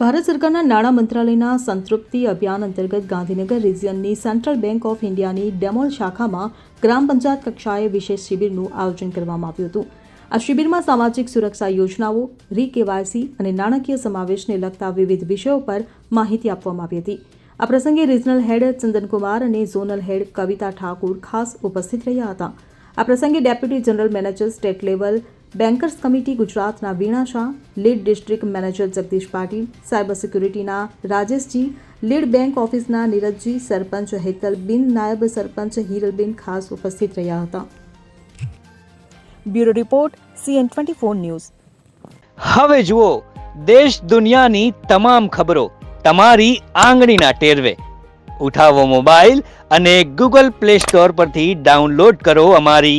ભારત સરકારના નાણાં મંત્રાલયના સંતૃપ્તિ અભિયાન અંતર્ગત ગાંધીનગર રિજિયનની સેન્ટ્રલ બેંક ઓફ ઇન્ડિયાની ડેમોલ શાખામાં ગ્રામ પંચાયત કક્ષાએ વિશેષ શિબિરનું આયોજન કરવામાં આવ્યું હતું. આ શિબિરમાં સામાજિક સુરક્ષા યોજનાઓ રી કેવાયસી અને નાણાકીય સમાવેશને લગતા વિવિધ વિષયો પર માહિતી આપવામાં આવી હતી. આ પ્રસંગે રિજનલ હેડ ચંદનકુમાર અને ઝોનલ હેડ કવિતા ઠાકુર ખાસ ઉપસ્થિત રહ્યા હતા. આ પ્રસંગે deputy general manager state level bankers committee ગુજરાતના Veena Shah lead district manager Jagdish Patil cyber સિક્યુરિટીના રાજેશજી લીડ બેંક ઓફિસના નીરજજી સરપંચ હેતલબિન નાયબ સરપંચ હિરલબિન ખાસ ઉપસ્થિત રહ્યા હતા bureau report CN twenty four news હવે જુઓ, દેશ દુનિયાની તમામ ખબરો, તમારી આંગળીના ટેરવે. ઉઠાવો મોબાઈલ અને ગૂગલ પ્લે સ્ટોર પરથી ડાઉનલોડ કરો અમારી